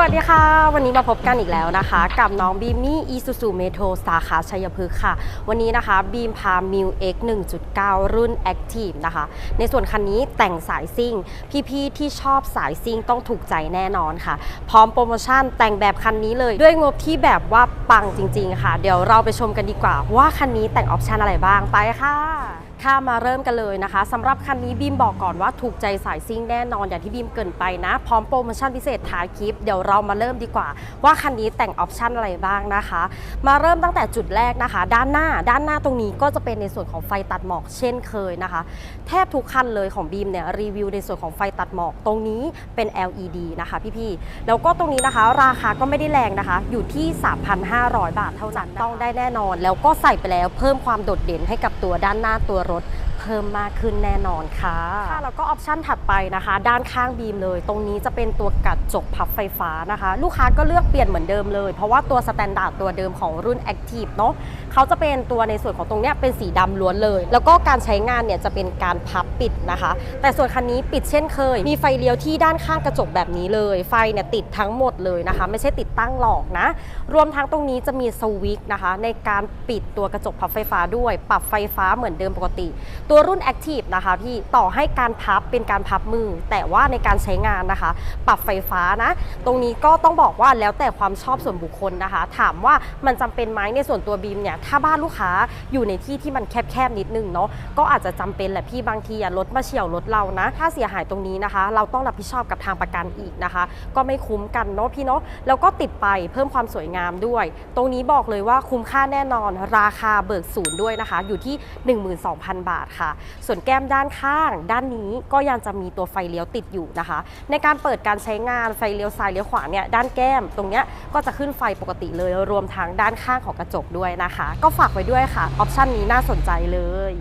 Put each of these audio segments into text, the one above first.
วัสดีค่ะ วันนี้มาพบกันอีกแล้วนะคะ กับน้องบีมมี่อีซูซูเมโทรสาขาชัยพฤกษ์ค่ะ วันนี้นะคะบีมพามิว X 1.9 รุ่น Active นะคะ ในส่วนคันนี้แต่งสายซิ่ง พี่ๆที่ชอบสายซิ่งต้องถูกใจแน่นอนค่ะ พร้อมโปรโมชั่นแต่งแบบคันนี้เลย ด้วยงบที่แบบว่าปังจริง ๆ ค่ะ เดี๋ยวเราไปชมกันดีกว่า ว่าคันนี้แต่งออปชันอะไรบ้างไปค่ะ ค่ะมาเริ่มกันเลยนะคะสำหรับคันนี้บีมบอกก่อนว่าถูกใจสายซิ่งแน่นอนอย่างที่บีมเกินไปนะ พร้อมโปรโมชั่นพิเศษท้ายคลิป เดี๋ยวเรามาเริ่มดีกว่า ว่าคันนี้แต่งออปชั่นอะไรบ้างนะคะ มาเริ่มตั้งแต่จุดแรกนะคะ ด้านหน้าด้านหน้าตรงนี้ก็จะเป็นในส่วนของไฟตัดหมอกเช่นเคยนะคะ แทบทุกคันเลยของบีมเนี่ยรีวิวในส่วนของไฟตัดหมอกตรงนี้เป็น LED นะคะพี่ๆแล้วก็ตรงนี้นะคะ ราคาก็ไม่ได้แรงนะคะ อยู่ที่ 3,500 บาทเท่านั้นต้องได้แน่นอน แล้วก็ใส่ไปแล้วเพิ่มความโดดเด่นให้กับตัวด้านหน้าตัวรถ เพิ่มมากขึ้นแน่นอนค่ะค่ะแล้วก็ออปชั่นถัดไปนะคะ ด้านข้างบีมเลย ตรงนี้จะเป็นตัวกัดจกพับไฟฟ้านะคะ ลูกค้าก็เลือกเปลี่ยนเหมือนเดิมเลย เพราะว่าตัวสแตนดาร์ดตัวเดิมของรุ่น Active เนาะเขาจะเป็นตัวในส่วนของตรงเนี้ยเป็นสีดำล้วนเลย แล้วก็การใช้งานเนี่ยจะเป็นการพับปิดนะคะ แต่ส่วนคันนี้ปิดเช่นเคย มีไฟเลี้ยวที่ด้านข้างกระจกแบบนี้เลย ไฟเนี่ยติดทั้งหมดเลยนะคะ ไม่ใช่ติดตั้งหลอกนะ รวมทั้งตรงนี้จะมีสวิตช์นะคะ ในการปิดตัวกระจกพับไฟฟ้าด้วย ปรับไฟฟ้าเหมือนเดิมปกติตัวรุ่น Active นะคะพี่ต่อให้การพับเป็นการพับมือ แต่ว่าในการใช้งานนะคะ ปรับไฟฟ้านะ ตรงนี้ก็ต้องบอกว่าแล้วแต่ความชอบส่วนบุคคลนะคะ ถามว่ามันจำเป็นไหมในส่วนตัวบีมเนี่ยถ้าบ้านลูกค้าอยู่ในที่ที่มันแคบๆนิดนึงเนาะก็อาจจะจำเป็นแหละพี่บางทีอะรถมาเฉี่ยวรถเรานะ ถ้าเสียหายตรงนี้นะคะ เราต้องรับผิดชอบกับทางประกันอีกนะคะ ก็ไม่คุ้มกันเนาะพี่เนาะแล้วก็ติดไปเพิ่มความสวยงามด้วย ตรงนี้บอกเลยว่าคุ้มค่าแน่นอนราคาเบิกศูนย์ด้วยนะคะ อยู่ที่ 12,000 บาทค่ะส่วนแก้มด้านข้าง ด้านนี้ก็ยังจะมีตัวไฟเลี้ยวติดอยู่นะคะ ในการเปิดการใช้งานไฟเลี้ยวซ้ายเลี้ยวขวาเนี่ยด้านแก้ม ตรงเนี้ยก็จะขึ้นไฟปกติเลยรวมทั้งด้านข้างของกระจกด้วยนะคะ ก็ฝากไว้ด้วยค่ะออปชันนี้น่าสนใจเลย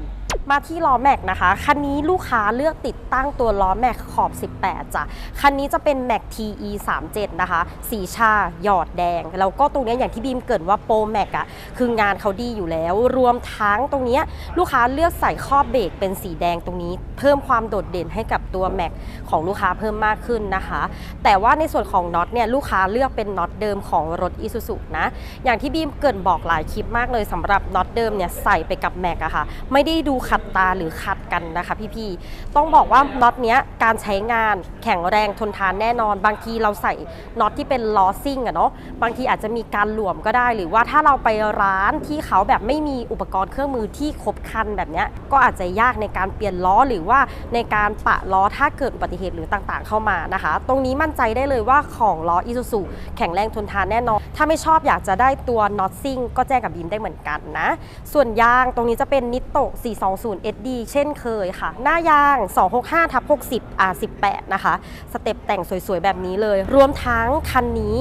มาที่ล้อแม็กนะคะ คันนี้ลูกค้าเลือกติดตั้งตัวล้อแม็กขอบ 18จ้ะ คันนี้จะเป็นแม็ก TE 37นะคะ สีชาหยอดแดง แล้วก็ตรงนี้อย่างที่บีมเกรินว่าโปรแม็กอะคืองานเขาดีอยู่แล้ว รวมทั้งตรงนี้ลูกค้าเลือกใส่ครอบเบรกเป็นสีแดงตรงนี้ เพิ่มความโดดเด่นให้กับตัวแม็กของลูกค้าเพิ่มมากขึ้นนะคะ แต่ว่าในส่วนของน็อตเนี่ยลูกค้าเลือกเป็นน็อตเดิมของรถ Isuzu นะ อย่างที่บีมเกรินบอกหลายคลิปมากเลยสำหรับน็อตเดิมเนี่ยใส่ไปกับแม็กอะค่ะ ไม่ได้ดูขัดตาหรือขัดกันนะคะพี่ๆ ต้องบอกว่าน็อตเนี้ยการใช้งานแข็งแรงทนทานแน่นอน บางทีเราใส่น็อตที่เป็นล้อซิ่งอะเนาะบางทีอาจจะมีการหลวมก็ได้ หรือว่าถ้าเราไปร้านที่เขาแบบไม่มีอุปกรณ์เครื่องมือที่ครบครันแบบเนี้ยก็อาจจะยากในการเปลี่ยนล้อหรือว่าในการปะล้อถ้าเกิดอุบัติเหตุหรือต่างๆ เข้ามานะคะ ตรงนี้มั่นใจได้เลยว่าของล้อ Isuzu แข็งแรงทนทานแน่นอน ถ้าไม่ชอบอยากจะได้ตัวน็อตซิ่งก็แจ้งกับบีมได้เหมือนกันนะ ส่วนยางตรงนี้จะเป็นนิโต420 0 SD เช่นเคยค่ะ หน้ายาง 265ทับ60 R18 นะคะ สเต็ปแต่งสวยๆ แบบนี้เลย รวมทั้งคันนี้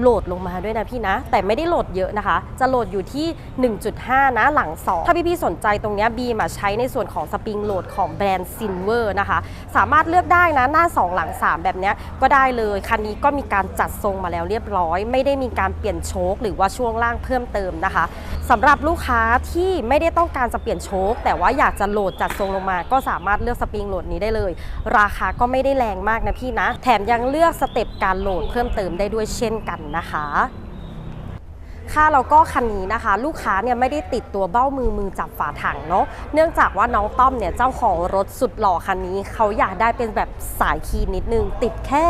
โหลดลงมาด้วยนะพี่นะ แต่ไม่ได้โหลดเยอะนะคะ จะโหลดอยู่ที่ 1.5 นะหลัง 2 ถ้าพี่ๆ สนใจตรงนี้บีมอะใช้ในส่วนของสปริงโหลดของแบรนด์ซินเวอร์นะคะ สามารถเลือกได้นะหน้า 2 หลัง 3 แบบนี้ก็ได้เลย คันนี้ก็มีการจัดทรงมาแล้วเรียบร้อย ไม่ได้มีการเปลี่ยนโชคหรือว่าช่วงล่างเพิ่มเติมนะคะสำหรับลูกค้าที่ไม่ได้ต้องการจะเปลี่ยนโชคแต่ว่าอยากจะโหลดจัดทรงลงมา ก็สามารถเลือกสปริงโหลดนี้ได้เลย ราคาก็ไม่ได้แรงมากนะพี่นะ แถมยังเลือกสเต็ปการโหลดเพิ่มเติมได้ด้วยเช่นกันนะคะ ค่ะแล้วก็คันนี้นะคะ ลูกค้าเนี่ยไม่ได้ติดตัวเบ้ามือมือจับฝาถังเนาะเนื่องจากว่าน้องต้อมเนี่ยเจ้าของรถสุดหล่อคันนี้ เขาอยากได้เป็นแบบสายคีนนิดนึง ติดแค่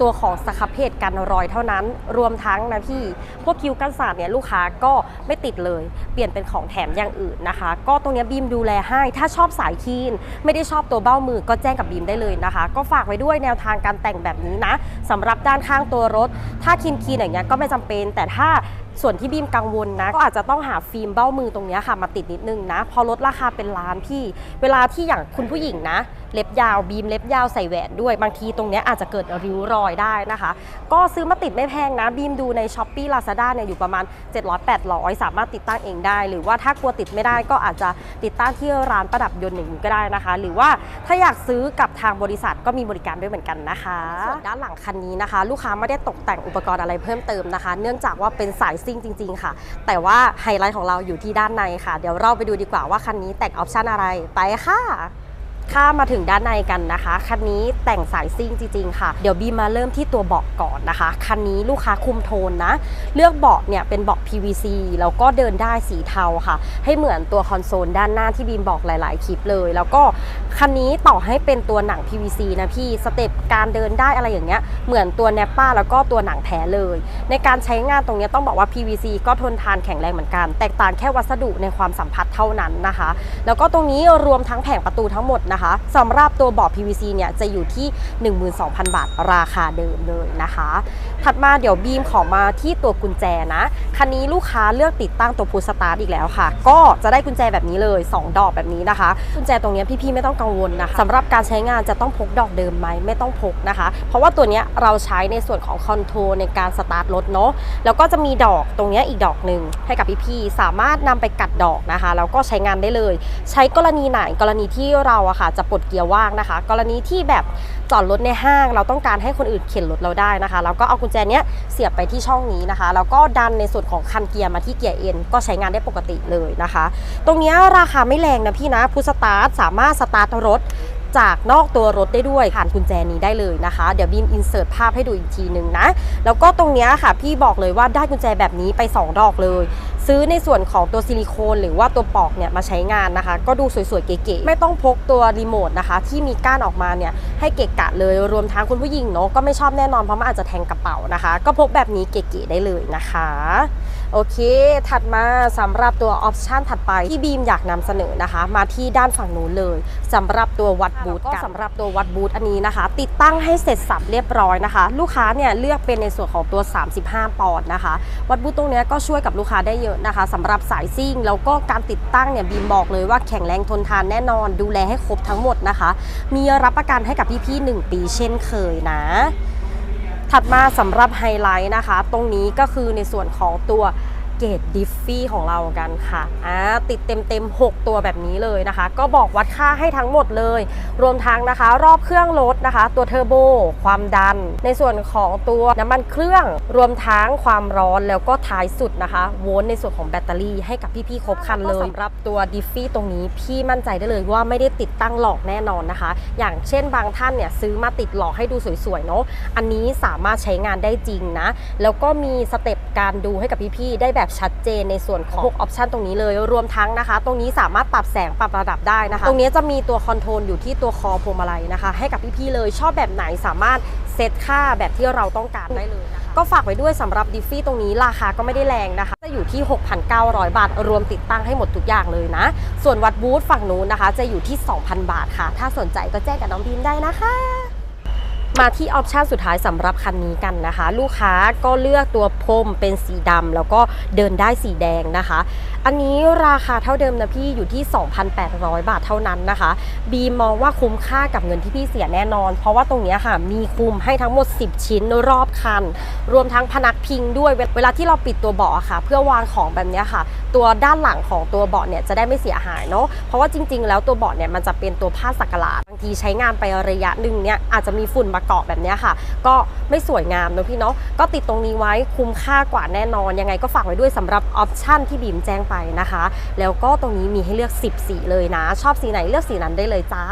ตัวของสครับเพจกันรอยเท่านั้น รวมทั้งนะพี่ พวกคิวกันศาสตร์เนี่ยลูกค้าก็ไม่ติดเลย เปลี่ยนเป็นของแถมอย่างอื่นนะคะ ก็ตรงนี้บีมดูแลให้ถ้าชอบสายคีนไม่ได้ชอบตัวเบ้ามือก็แจ้งกับบีมได้เลยนะคะ ก็ฝากไว้ด้วยแนวทางการแต่งแบบนี้นะสำหรับด้านข้างตัวรถ ถ้าคีนคีนอย่างเงี้ยก็ไม่จำเป็น แต่ถ้า ส่วนที่บีมกังวลนะก็อาจจะต้องหาฟิล์มเบ้ามือตรงนี้ค่ะมาติดนิดนึงนะพอลดราคาเป็นล้านพี่ เวลาที่อย่างคุณผู้หญิงนะเล็บยาวบีมเล็บยาวใส่แหวนด้วย บางทีตรงนี้อาจจะเกิดริ้วรอยได้นะคะ ก็ซื้อมาติดไม่แพงนะ บีมดูใน s h อ p e e Lazada เนี่ยอยู่ประมาณ 700-800 สามารถติดตั้งเองได้ หรือว่าถ้ากลัวติดไม่ได้ก็อาจจะติดตั้งที่ร้านประดับยนต์อย่างนี้ก็ได้นะคะ หรือว่าถ้าอยากซื้อกับทางบริษัทก็มีบริการด้วยเหมือนกันนะคะส่วนด้านหลังคันนี้นะคะ ลูกค้าไม่ได้ตกแต่งอุปกรณ์อะไรเพิ่มเติมนะคะ เนื่องจากว่าเป็นสายซิ่งจริง ๆ ค่ะ แต่ว่าไฮไลท์ของเราอยู่ที่ด้านในค่ะ เดี๋ยวเราไปดูดีกว่าว่าคันนี้แต่งออปชันอะไรไปค่ะ ข้ามาถึงด้านในกันนะคะคันนี้แต่งสายซิ่งจริงๆค่ะ เดี๋ยวบีมาเริ่มที่ตัวเบาะก่อนนะคะคันนี้ลูกค้าคุมโทนนะ เลือกเบาะเนี่ยเป็นเบาะ PVC แล้วก็เดินได้สีเทาค่ะ ให้เหมือนตัวคอนโซลด้านหน้าที่บีมบอกหลาย ๆ คลิปเลย แล้วก็คันนี้ต่อให้เป็นตัวหนัง PVC นะพี่สเต็ปการเดินได้อะไรอย่างเงี้ยเหมือนตัวแนปป้าแล้วก็ตัวหนังแท้เลย ในการใช้งานตรงเนี้ยต้องบอกว่า PVC ก็ทนทานแข็งแรงเหมือนกัน แตกต่างแค่วัสดุในความสัมผัสเท่านั้นนะคะ แล้วก็ตรงนี้รวมทั้งแผงประตูทั้งหมดนะคะสำหรับตัวเบาะ PVC เนี่ยจะอยู่ที่ 12,000 บาทราคาเดิมเลยนะคะ ถัดมาเดี๋ยวบีมขอมาที่ตัวกุญแจนะคันนี้ลูกค้าเลือกติดตั้งตัวพุสตาร์ทอีกแล้วค่ะ ก็จะได้กุญแจแบบนี้เลย 2 ดอกแบบนี้นะคะ กุญแจตรงนี้พี่ๆไม่ต้องกังวลนะคะสำหรับการใช้งานจะต้องพกดอกเดิมไหมไม่ต้องพกนะคะ เพราะว่าตัวนี้เราใช้ในส่วนของคอนโทรลในการสตาร์ทรถเนาะแล้วก็จะมีดอกตรงนี้อีกดอกหนึ่งให้กับพี่ๆสามารถนำไปกัดดอกนะคะแล้วก็ใช้งานได้เลย ใช้กรณีไหนกรณีที่เราอะค่ะจะปลดเกียร์ว่างนะคะ กรณีที่แบบจอดรถในห้าง เราต้องการให้คนอื่นเข็นรถเราได้นะคะแล้วก็เอากุญแจเนี้ยเสียบไปที่ช่องนี้นะคะ แล้วก็ดันในส่วนของคันเกียร์มาที่เกียร์เอ็นก็ใช้งานได้ปกติเลยนะคะ ตรงนี้ราคาไม่แรงนะพี่นะพุสตาร์ทสามารถสตาร์ทรถจากนอกตัวรถได้ด้วยผ่านกุญแจนี้ได้เลยนะคะ เดี๋ยวบีมอินเสิร์ตภาพให้ดูอีกทีหนึ่งนะ แล้วก็ตรงนี้ค่ะพี่บอกเลยว่าได้กุญแจแบบนี้ไป 2 ดอกเลย ซื้อในส่วนของตัวซิลิโคนหรือว่าตัวปอกเนี่ยมาใช้งานนะคะ ก็ดูสวยๆเก๋ๆไม่ต้องพกตัวรีโมทนะคะ ที่มีก้านออกมาเนี่ยให้เกะกะเลยรวมทั้งคุณผู้หญิงเนาะก็ไม่ชอบแน่นอนเพราะมันอาจจะแทงกระเป๋านะคะ ก็พกแบบนี้เก๋ๆได้เลยนะคะโอเค ถัดมาสำหรับตัวออปชันถัดไปที่บีมอยากนำเสนอนะคะ มาที่ด้านฝั่งนู้นเลยสำหรับตัววัดบูทกันสำหรับตัววัดบูทอันนี้นะคะ ติดตั้งให้เสร็จสับเรียบร้อยนะคะ ลูกค้าเนี่ยเลือกเป็นในส่วนของตัว 35 ปอนด์นะคะ วัดบูทตรงเนี้ยก็ช่วยกับลูกค้าได้เยอะนะคะสำหรับสายซิ่ง แล้วก็การติดตั้งเนี่ยบีมบอกเลยว่าแข็งแรงทนทานแน่นอน ดูแลให้ครบทั้งหมดนะคะ มีรับประกันให้กับพี่ๆ1ปีเช่นเคยนะ ถัดมาสำหรับไฮไลท์นะคะ ตรงนี้ก็คือในส่วนของตัว เกตดิฟฟี่ของเรากันค่ะอ่าติดเต็มเต็มๆ 6 ตัวแบบนี้เลยนะคะ ก็บอกวัดค่าให้ทั้งหมดเลย รวมทั้งนะคะ รอบเครื่องรถนะคะ ตัวเทอร์โบ ความดัน ในส่วนของตัวน้ำมันเครื่อง รวมทั้งความร้อนแล้วก็ท้ายสุดนะคะ โวลต์ในส่วนของแบตเตอรี่ให้กับพี่ๆครบครันเลยสำหรับตัวดิฟฟี่ตรงนี้พี่มั่นใจได้เลยว่าไม่ได้ติดตั้งหลอกแน่นอนนะคะ อย่างเช่นบางท่านเนี่ยซื้อมาติดหลอกให้ดูสวยๆเนาะอันนี้สามารถใช้งานได้จริงนะแล้วก็มีสเต็ปการดูให้กับพี่ๆได้แบบชัดเจนในส่วนของพวกออปชันตรงนี้เลย รวมทั้งนะคะ ตรงนี้สามารถปรับแสงปรับระดับได้นะคะ ตรงนี้จะมีตัวคอนโทรลอยู่ที่ตัวคอพวงมาลัยนะคะ ให้กับพี่ๆเลยชอบแบบไหนสามารถเซตค่าแบบที่เราต้องการได้เลยนะคะก็ฝากไว้ด้วยสำหรับดิฟฟี่ตรงนี้ราคาก็ไม่ได้แรงนะคะ จะอยู่ที่ 6,900 บาท รวมติดตั้งให้หมดทุกอย่างเลยนะ ส่วนวัดบูธฝั่งนู้นนะคะ จะอยู่ที่ 2,000 บาทค่ะ ถ้าสนใจก็แจ้งกับน้องบีมได้นะคะ มาที่ออปชันสุดท้ายสำหรับคันนี้กันนะคะ ลูกค้าก็เลือกตัวพรมเป็นสีดำแล้วก็เดินได้สีแดงนะคะ อันนี้ราคาเท่าเดิมนะพี่อยู่ที่ 2,800 บาทเท่านั้นนะคะ บีมองว่าคุ้มค่ากับเงินที่พี่เสียแน่นอน เพราะว่าตรงนี้ค่ะ มีคุมให้ทั้งหมด 10 ชิ้นรอบคัน รวมทั้งพนักพิงด้วยเวลาที่เราปิดตัวเบาะค่ะ เพื่อวางของแบบนี้ค่ะ ตัวด้านหลังของตัวเบาะเนี่ยจะได้ไม่เสียหายเนาะเพราะว่าจริง ๆ แล้วตัวเบาะเนี่ยมันจะเป็นตัวผ้าสักหลาดบางทีใช้งานไประยะหนึ่งเนี่ยอาจจะมีฝุ่นมาเกาะแบบนี้ค่ะ ก็ไม่สวยงามนะพี่เนาะก็ติดตรงนี้ไว้คุ้มค่ากว่าแน่นอน ยังไงก็ฝากไว้ด้วยสำหรับออปชั่นที่บีมแจ้งไปนะคะ แล้วก็ตรงนี้มีให้เลือก 10 สีเลยนะ ชอบสีไหนเลือกสีนั้นได้เลยจ้า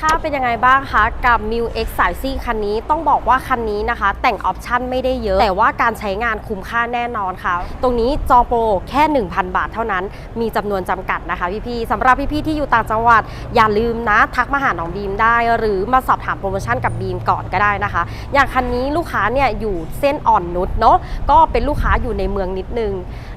ค่าเป็นยังไงบ้างคะกับ m i u X สายซิ่งคันนี้ต้องบอกว่าคันนี้นะคะ แต่งออปชั่นไม่ได้เยอะ แต่ว่าการใช้งานคุ้มค่าแน่นอนค่ะ ตรงนี้จอโปรแค่ 1,000 บาทเท่านั้น มีจำนวนจำกัดนะคะพี่ๆสำหรับพี่ๆที่อยู่ต่างจังหวัด อย่าลืมนะ ทักมาหาน้องบีมได้ หรือมาสอบถามโปรโมชั่นกับบีมก่อนก็ได้นะคะ อย่างคันนี้ลูกค้าเนี่ยอยู่เส้นอ่อนนุชเนาะก็เป็นลูกค้าอยู่ในเมืองนิดนึง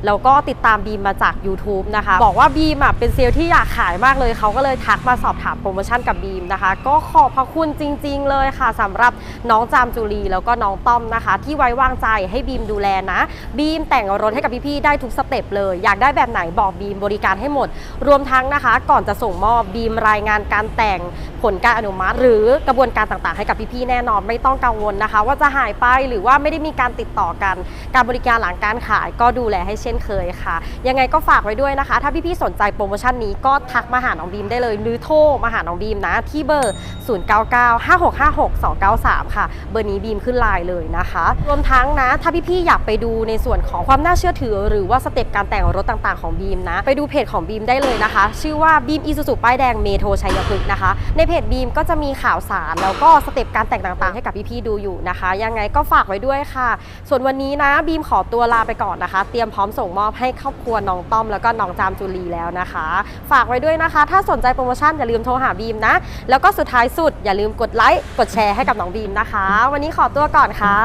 แล้วก็ติดตามบีมมาจาก YouTube นะคะ บอกว่าบีมอะเป็นเซลล์ที่อยากขายมากเลยเขาก็เลยทักมาสอบถามโปรโมชั่นกับบีมนะคะ ก็ขอบพระคุณจริง ๆ เลยค่ะสำหรับน้องจามจุลีแล้วก็น้องต้อมนะคะ ที่ไว้วางใจให้บีมดูแลนะบีมแต่งรถให้กับพี่ๆได้ทุกสเต็ปเลย อยากได้แบบไหนบอกบีมบริการให้หมด รวมทั้งนะคะ ก่อนจะส่งมอบบีมรายงานการแต่งผลการอนุมัติ หรือกระบวนการต่างๆ ให้กับพี่ๆแน่น่นอนไม่ต้องกังวลนะคะ ว่าจะหายไปหรือว่าไม่ได้มีการติดต่อกัน การบริการหลังการขายก็ดูแลให้เช่นเคยค่ะ ยังไงก็ฝากไว้ด้วยนะคะ ถ้าพี่ๆสนใจโปรโมชั่นนี้ก็ทักมาหาน้องบีมได้เลยหรือโทรมาหาน้องบีมนะ ที่เบอร์ 0995656293 ค่ะ เบอร์นี้บีมขึ้นไลน์เลยนะคะ รวมทั้งนะ ถ้าพี่ๆอยากไปดูในส่วนของความน่าเชื่อถือ หรือว่าสเต็ปการแต่งรถต่างๆของบีมนะ ไปดูเพจของบีมได้เลยนะคะ ชื่อว่าบีมอีซูซูป้ายแดงเมโทชัยพฤกษ์นะคะ ในเพจบีมก็จะมีข่าวสารแล้วก็สเต็ปการแต่งต่างๆ ให้กับพี่ๆดูอยู่นะคะ ยังไงก็ฝากไว้ด้วยค่ะ ส่วนวันนี้นะบีมขอตัวลาไปก่อนนะคะ เตรียมพร้อมส่งมอบให้ครอบครัวน้องต้อมแล้วก็น้องจามจุลีแล้วนะคะ ฝากไว้ด้วยนะคะ ถ้าสนใจโปรโมชั่นอย่าลืมโทรหาบีมนะ แล้วก็สุดท้ายสุดอย่าลืมกดไลค์กดแชร์ให้กับน้องบีมนะคะ วันนี้ขอตัวก่อนค่ะ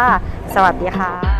สวัสดีค่ะ